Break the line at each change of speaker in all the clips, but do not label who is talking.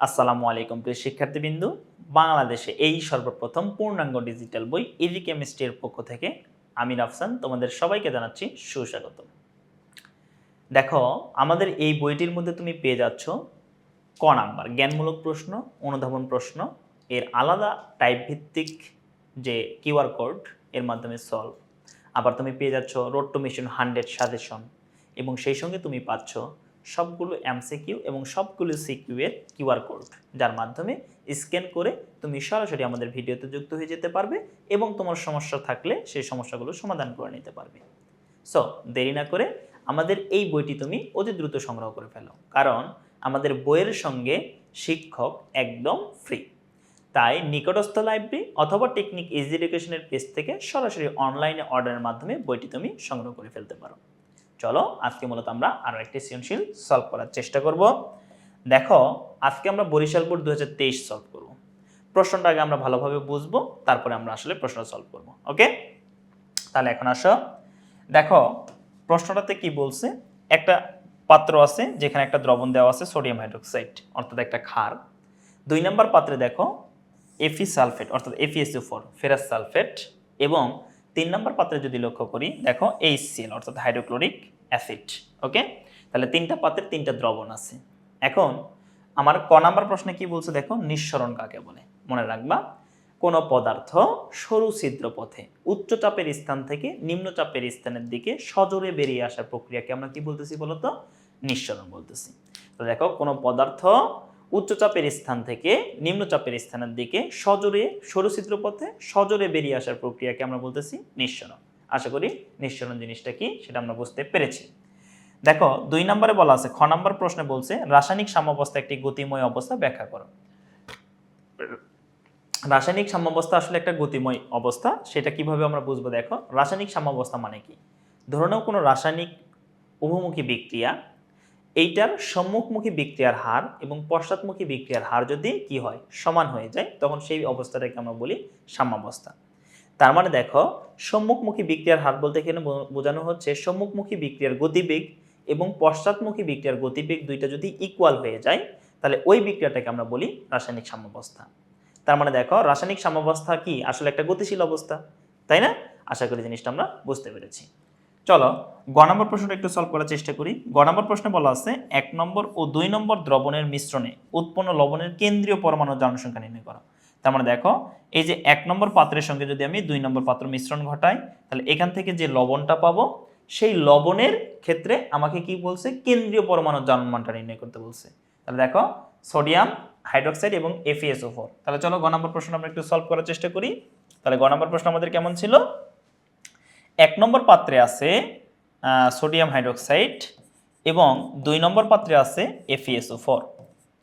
আসসালামু আলাইকুম, প্রিয় শিক্ষার্থীবৃন্দু। বাংলাদেশে এই সর্বপ্রথম পূর্ণাঙ্গ ডিজিটাল বই ইজি কেমিস্ট্রির পক্ষ থেকে আমির আফসান তোমাদের সবাইকে জানাচ্ছি সুস্বাগত। দেখো, আমাদের এই বইটির মধ্যে তুমি পেয়ে যাচ্ছ ক নাম্বার, জ্ঞানমূলক প্রশ্ন, অনুধাবন প্রশ্ন। এর আলাদা টাইপ ভিত্তিক যে কিউআর কোড, এর মাধ্যমে সলভ আবার তুমি পেয়ে যাচ্ছ road to mission hundred suggestion এবং সেই সঙ্গে তুমি পাচ্ছ সবগুলো এমসিকিউ এবং সবগুলো সিকিউ এর কিউআর কোড যার মাধ্যমে স্ক্যান করে তুমি সরাসরি আমাদের ভিডিওতে যুক্ত হয়ে যেতে পারবে এবং তোমার সমস্যা থাকলে সেই সমস্যাগুলো সমাধান করে নিতে পারবে। সো দেরি না করে আমাদের এই বইটি তুমি অতি দ্রুত সংগ্রহ করে ফেলো, কারণ আমাদের বইয়ের সঙ্গে শিক্ষক একদম ফ্রি তাই নিকটস্থ লাইব্রেরি অথবা টেকনিক ইজি এডুকেশনের পেজ থেকে সরাসরি অনলাইনে অর্ডারের মাধ্যমে বইটি তুমি সংগ্রহ করে ফেলতে পারো। চলো আজকে মূলত আমরা আরও একটি সৃজনশীল সলভ করার চেষ্টা করব। দেখো, আজকে আমরা বরিশাল বোর্ড দু হাজার তেইশ সলভ করব। প্রশ্নটা আগে আমরা ভালোভাবে বুঝব, তারপরে আমরা আসলে প্রশ্ন সলভ করব, ওকে? তাহলে এখন আসো। দেখো, প্রশ্নটাতে কি বলছে? একটা পাত্র আছে যেখানে একটা দ্রবণ দেওয়া আছে সোডিয়াম হাইড্রোক্সাইড অর্থাৎ একটা ক্ষার। দুই নম্বর পাত্রে দেখো এফি সালফেট অর্থাৎ এফিএসও ফোর ফেরাস সালফেট এবং তিন নম্বর পাত্রে যদি লক্ষ্য করি, দেখো এইচসিএল অর্থাৎ হাইড্রোক্লোরিক অ্যাসিড ওকে তাহলে তিনটা পাত্রে তিনটা দ্রবণ আছে। এখন আমার ক নাম্বার প্রশ্নে কি বলছে দেখো? নিঃসরণ কাকে বলে? মনে রাখবা, কোনো পদার্থ সরু ছিদ্র পথে উচ্চ চাপের স্থান থেকে নিম্ন চাপের স্থানের দিকে সজোরে বেরিয়ে আসার প্রক্রিয়াকে আমরা কি বলতেছি বলতো? নিঃসরণ বলতেছি। তো দেখো, কোনো পদার্থ উচ্চ চাপের স্থান থেকে নিম্ন চাপের স্থানের দিকে সজোরে, সরু ছিদ্র পথে সজোরে বেরিয়ে আসার প্রক্রিয়াকে আমরা বলতেছি নিঃসরণ। আশা করি নিঃসরণ জিনিসটা কি সেটা আমরা বুঝতে পেরেছি। দেখো, দুই নম্বরে বলা আছে, খ নম্বর প্রশ্নে বলছে, রাসায়নিক সাম্যাবস্থা একটি গতিময় অবস্থা ব্যাখ্যা করো। রাসায়নিক সাম্যাবস্থা আসলে একটা গতিময় অবস্থা, সেটা কীভাবে আমরা বুঝব দেখো? রাসায়নিক সাম্যাবস্থা মানে কি? ধরে নাও কোনো রাসায়নিক উভমুখী বিক্রিয়া, এইটার সম্মুখমুখী বিক্রিয়ার হার এবং পশ্চাৎমুখী বিক্রিয়ার হার যদি কি হয়, সমান হয়ে যায়, তখন সেই অবস্থাটাকে আমরা বলি সাম্যাবস্থা। তার মানে দেখো, সম্মুখমুখী বিক্রিয়ার হার বলতে এখানে বোঝানো হচ্ছে সম্মুখমুখী বিক্রিয়ার গতিবেগ এবং পশ্চাৎমুখী বিক্রিয়ার গতিবেগ দুইটা যদি ইকুয়াল হয়ে যায়, তাহলে ওই বিক্রিয়াটাকে আমরা বলি রাসায়নিক সাম্যাবস্থা। তার মানে দেখো, রাসায়নিক সাম্যাবস্থা কি? আসলে একটা গতিশীল অবস্থা, তাই না? আশা করি জিনিসটা আমরা বুঝতে পেরেছি। চলো, গ নম্বর প্রশ্নটা একটু সলভ করার চেষ্টা করি। গ নম্বর প্রশ্নে বলা আছে, এক নম্বর ও দুই নম্বর দ্রবণের মিশ্রণে উৎপন্ন লবণের কেন্দ্রীয় পরমাণুর জনসংখ্যা নির্ণয় করো। তার মানে দেখো, এই যে এক নম্বর পাত্রের সঙ্গে যদি আমি দুই নম্বর পাত্র মিশ্রণ ঘটাই, তাহলে এখান থেকে যে লবণটা পাবো, সেই লবণের ক্ষেত্রে আমাকে কি বলছে? কেন্দ্রীয় পরমাণুর জন্মানটা নির্ণয় করতে বলছে। তাহলে দেখো, সোডিয়াম, হাইড্রোক্সাইড এবং এফিএসও ফোর তাহলে চলো গ নম্বর প্রশ্ন আমরা একটু সলভ করার চেষ্টা করি। তাহলে গ নম্বর প্রশ্ন আমাদের কেমন ছিল? এক নম্বর পাত্রে আছে সোডিয়াম হাইড্রোক্সাইড এবং দুই নম্বর পাত্রে আছে এফিএসও ফোর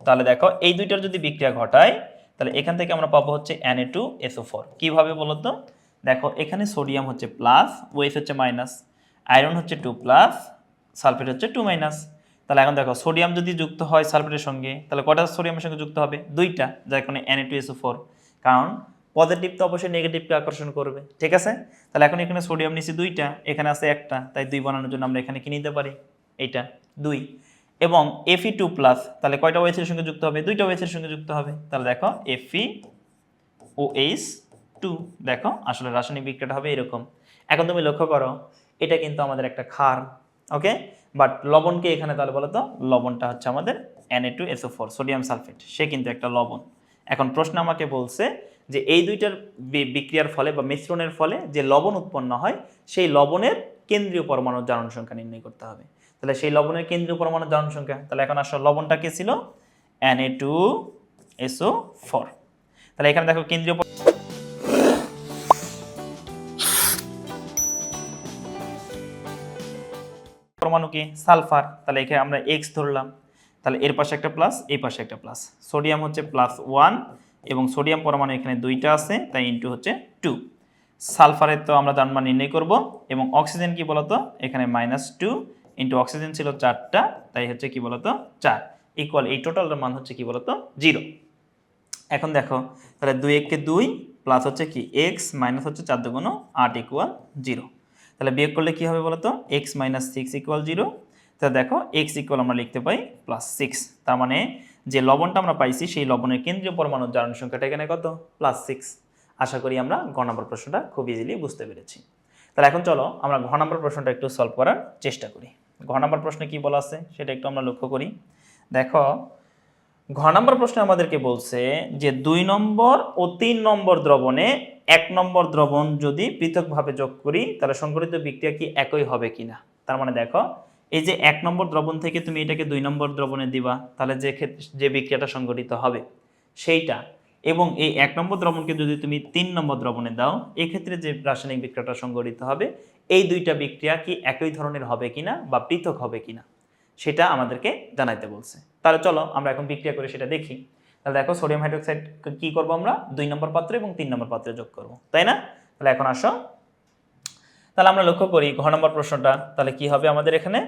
তাহলে দেখো, এই দুইটার যদি বিক্রিয়া ঘটায় তাহলে এখান থেকে আমরা পাবো হচ্ছে এনএ টু এসও ফোর কীভাবে বলো তো? দেখো, এখানে সোডিয়াম হচ্ছে প্লাস ওয়েস হচ্ছে মাইনাস আয়রন হচ্ছে টু প্লাস সালফেট হচ্ছে টু মাইনাস তাহলে এখন দেখো সোডিয়াম যদি যুক্ত হয় সালফেটের সঙ্গে, তাহলে কটা সোডিয়ামের সঙ্গে যুক্ত হবে? দুইটা, যার কারণে এনএ টু এসও ফোর কারণ পজিটিভ তো অবশ্যই নেগেটিভকে আকর্ষণ করবে, ঠিক আছে? তাহলে এখন এখানে সোডিয়াম নিচে দুইটা, এখানে আছে একটা, তাই দুই বানানোর জন্য আমরা এখানে কি নিতে পারি? এইটা, দুই। এবং এফি টু প্লাস তাহলে কয়টা ওয়েসের সঙ্গে যুক্ত হবে? দুইটা ওয়েসের সঙ্গে যুক্ত হবে। তাহলে দেখো এফি ও এইচ টু দেখো, আসলে রাসায়নিক বিক্রিয়াটা হবে এরকম। এখন তুমি লক্ষ্য করো, এটা কিন্তু আমাদের একটা ক্ষার ওকে বাট লবণকে এখানে তাহলে বলো তো, লবণটা হচ্ছে আমাদের N A two SO four sodium sulphate সে কিন্তু একটা লবণ। এখন প্রশ্ন আমাকে বলছে যে এই দুইটার বিক্রিয়ার ফলে বা মিশ্রণের ফলে যে লবণ উৎপন্ন হয়, সেই লবণের কেন্দ্রীয় পরমাণুর জারণ সংখ্যা নির্ণয় করতে হবে। তাহলে সেই লবণের কেন্দ্রীয় পরমাণুর জারণ সংখ্যা, তাহলে এখন আসলে লবণটা কে ছিল? এনএ টু এসও ফোর তাহলে এখানে দেখো কেন্দ্রীয় পরমাণু কি? সালফার। তাহলে এখানে আমরা এক্স ধরলাম। তাহলে এর পাশে একটা প্লাস এই পাশে একটা প্লাস সোডিয়াম হচ্ছে প্লাস ওয়ান এবং সোডিয়াম পরমাণু এখানে দুইটা আছে, তাই ইন্টু হচ্ছে টু সালফারের তো আমরা জানমা নির্ণয় করব এবং অক্সিজেন কি বলতো? এখানে মাইনাস টু ইন্টু অক্সিজেন ছিল চারটা, তাই হচ্ছে কি বলতো? চার। ইকুয়াল এই টোটালটার মান হচ্ছে কি বলতো? জিরো এখন দেখো, তাহলে দুই এককে দুই প্লাস হচ্ছে কি? এক্স মাইনাস হচ্ছে চার দুগুণ আট ইকুয়াল জিরো তাহলে বিয়োগ করলে কি হবে বলতো? X minus six equal zero তাহলে দেখো এক্স ইকুয়াল আমরা লিখতে পাই প্লাস সিক্স তার মানে যে লবণটা আমরা পাইছি, সেই লবণের কেন্দ্রীয় পরমাণুর জারণ সংখ্যাটা এখানে কত? প্লাস সিক্স আশা করি আমরা ঘ নম্বর প্রশ্নটা খুব ইজিলি বুঝতে পেরেছি। তাহলে এখন চলো আমরা ঘ নম্বর প্রশ্নটা একটু সলভ করার চেষ্টা করি। ঘ নম্বর প্রশ্নে কি বলা আছে সেটা একটু আমরা লক্ষ্য করি। দেখো, ঘ নম্বর প্রশ্নে আমাদেরকে বলছে যে দুই নম্বর ও তিন নম্বর দ্রবণে এক নম্বর দ্রবণ যদি পৃথকভাবে যোগ করি, তাহলে সংগঠিত বিক্রিয়া কি একই হবে কিনা? তার মানে দেখো, এই যে এক নম্বর দ্রবণ থেকে তুমি এটাকে দুই নম্বর দ্রবণে দিবা, তাহলে যে ক্ষেত্রে, যে বিক্রিয়াটা সংগঠিত হবে, সেইটা। এবং এই এক নম্বর দ্রবণকে যদি তুমি তিন নম্বর দ্রবণে দাও, এক্ষেত্রে যে রাসায়নিক বিক্রিয়াটা সংগঠিত হবে, এই দুইটা বিক্রিয়া কি একই ধরনের হবে কিনা বা পৃথক হবে কিনা, সেটা আমাদেরকে জানাইতে বলছে। তাহলে চলো আমরা এখন বিক্রিয়া করে সেটা দেখি। তাহলে দেখো সোডিয়াম হাইড্রোক্সাইড কি করব আমরা? দুই নম্বর পাত্রে এবং তিন নম্বর পাত্রে যোগ করব, তাই না? তাহলে এখন আসো। তাহলে আমরা লক্ষ্য করি ঘ নম্বর প্রশ্নটা, তাহলে কি হবে আমাদের এখানে?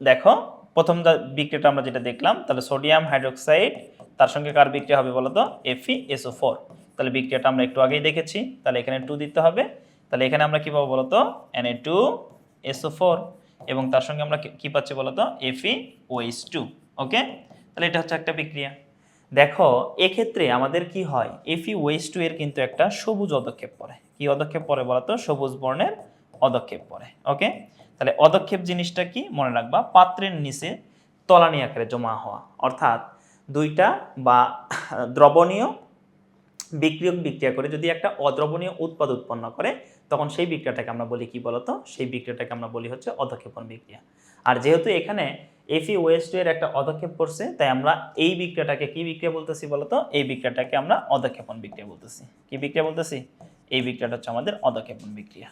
দেখো প্রথম বিক্রিয়াটা আমরা যেটা দেখলাম, তাহলে সোডিয়াম হাইড্রোক্সাইড, তার সঙ্গে কার বিক্রিয়া হবে বলতো? এফি ফোর তাহলে বিক্রিয়াটা আমরা একটু আগেই দেখেছি, তাহলে এখানে টু দিতে হবে। তাহলে এখানে আমরা কি পাবো বলতো? N A two S O four এবং তার সঙ্গে আমরা কি- পাচ্ছি বলতো? F E OH two okay? তাহলে এটা হচ্ছে একটা বিক্রিয়া। দেখো, এক্ষেত্রে আমাদের কি হয়? এফি ওয়েস টু এর কিন্তু একটা সবুজ অদক্ষেপ পড়ে। কি অদক্ষেপ পড়ে বলতো? সবুজ বর্ণের অদক্ষেপ পড়ে। ওকে? তাহলে অদক্ষেপ জিনিসটা কি? মনে রাখবা, পাত্রের নিচে তলানি আকারে জমা হওয়া। অর্থাৎ দুইটা বা দ্রবণীয় বিক্রিয়ক বিক্রিয়া করে যদি একটা অদ্রবণীয় উৎপাদ উৎপন্ন করে, তখন সেই বিক্রিয়াটাকে আমরা বলি কি বলতো? সেই বিক্রিয়াটাকে আমরা বলি হচ্ছে অধক্ষেপণ বিক্রিয়া। আর যেহেতু এখানে এফি ওয়েস্ট এর একটা অধক্ষেপ পড়ছে তাই আমরা এই বিক্রিয়াটাকে কি বিক্রিয়া বলতেছি বলতো? এই বিক্রিয়াটাকে আমরা অধক্ষেপণ বিক্রিয়া বলতেছি। কি বিক্রিয়া বলতেছি? এই বিক্রিয়াটা হচ্ছে আমাদের অধক্ষেপণ বিক্রিয়া।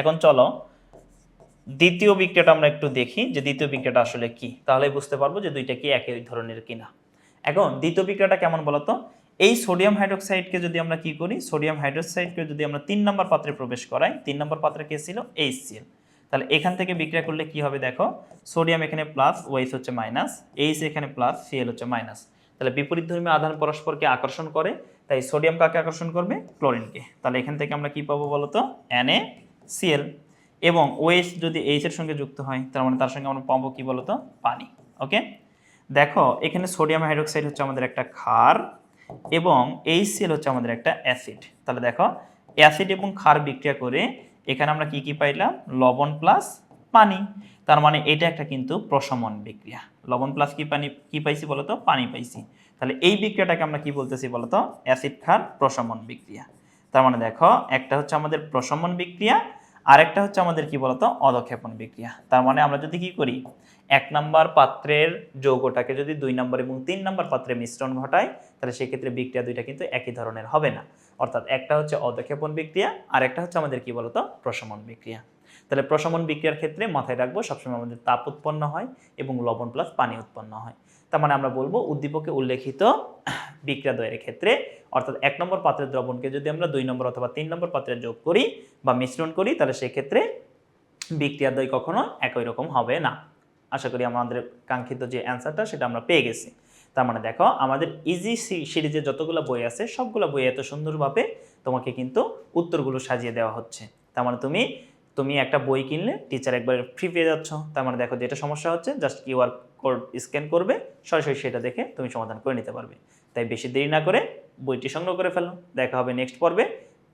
এখন চলো দ্বিতীয় বিক্রিয়াটা আমরা একটু দেখি যে দ্বিতীয় বিক্রিয়াটা আসলে কি। তাহলে বুঝতে পারব যে দুইটা কি একই ধরনের কিনা। এখন দ্বিতীয় বিক্রিয়াটা কেমন বলতো এই সোডিয়াম হাইড্রোক্সাইডকে যদি আমরা কি করি? সোডিয়াম হাইড্রোক্সাইডকে যদি আমরা তিন নম্বর পাত্রে প্রবেশ করাই, তিন নম্বর পাত্রে কে ছিল? এইচ এইচসিএল তাহলে এখান থেকে বিক্রিয়া করলে কি হবে দেখো? সোডিয়াম এখানে প্লাস ওয়াইস হচ্ছে মাইনাস এইচ এখানে প্লাস সিএল হচ্ছে মাইনাস তাহলে বিপরীত ধর্মী আধান পরস্পরকে আকর্ষণ করে, তাই সোডিয়াম কাকে আকর্ষণ করবে? ক্লোরিনকে তাহলে এখান থেকে আমরা কি পাবো বলতো এন এ সিএল এবং ওএইচ যদি এইচ এর সঙ্গে যুক্ত হয়, তার মানে তার সঙ্গে আমরা পাবো কি বলতো? পানি ওকে দেখো, এখানে সোডিয়াম হাইড্রোক্সাইড হচ্ছে আমাদের একটা ক্ষার এবং এইচসিএল হচ্ছে আমাদের একটা অ্যাসিড তাহলে দেখো অ্যাসিড এবং ক্ষার বিক্রিয়া করে এখানে আমরা কি কি পাইলাম? লবণ প্লাস পানি। তার মানে এটা একটা কিন্তু প্রশমন বিক্রিয়া। লবণ প্লাস কি পানি, কি পাইছি বলতো? পানি পাইছি। তাহলে এই বিক্রিয়াটাকে আমরা কি বলতেছি বলতো? অ্যাসিড ক্ষার প্রশমন বিক্রিয়া। তার মানে দেখো, একটা হচ্ছে আমাদের প্রশমন বিক্রিয়া আরেকটা হচ্ছে আমাদের কি বলতো? অধক্ষেপণ বিক্রিয়া। তার মানে আমরা যদি কি করি? এক নাম্বার পাত্রের যৌগটাকে যদি দুই নম্বর এবং তিন নম্বর পাত্রে মিশ্রণ ঘটায় তাহলে সেক্ষেত্রে বিক্রিয়া দুইটা কিন্তু একই ধরনের হবে না। অর্থাৎ একটা হচ্ছে অধক্ষেপণ বিক্রিয়া আর একটা হচ্ছে আমাদের কি বলতো? প্রশমন বিক্রিয়া। তাহলে প্রশমন বিক্রিয়ার ক্ষেত্রে মাথায় রাখব, সবসময় আমাদের তাপ উৎপন্ন হয় এবং লবণ প্লাস পানি উৎপন্ন হয়। তার মানে আমরা বলব, উদ্দীপকে উল্লেখিত বিক্রিয়া দ্বয়ের ক্ষেত্রে, অর্থাৎ এক নম্বর পাত্রের দ্রবণকে যদি আমরা দুই নম্বর অথবা তিন নম্বর পাত্রে যোগ করি বা মিশ্রণ করি, তাহলে সেক্ষেত্রে বিক্রিয়া দ্বয় কখনো একই রকম হবে না। আশা করি আমাদের কাঙ্ক্ষিত যে অ্যান্সারটা, সেটা আমরা পেয়ে গেছি। তার মানে দেখো, আমাদের ইজি সিরিজে যতগুলো বই আছে, সবগুলো বই এত সুন্দরভাবে তোমাকে কিন্তু উত্তরগুলো সাজিয়ে দেওয়া হচ্ছে। তার মানে তুমি তুমি একটা বই কিনলে টিচার একবার ফ্রি পেয়ে যাচ্ছ। তার মানে দেখো যেটা সমস্যা হচ্ছে জাস্ট কিউআর কোড স্ক্যান করবে, সরাসরি সেটা দেখে তুমি সমাধান করে নিতে পারবে। তাই বেশি দেরি না করে বইটি সংগ্রহ করে ফেলো। দেখা হবে নেক্সট পর্বে।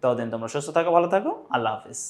ততদিন তোমরা সুস্থ থাকো, ভালো থাকো। আল্লাহ হাফিজ।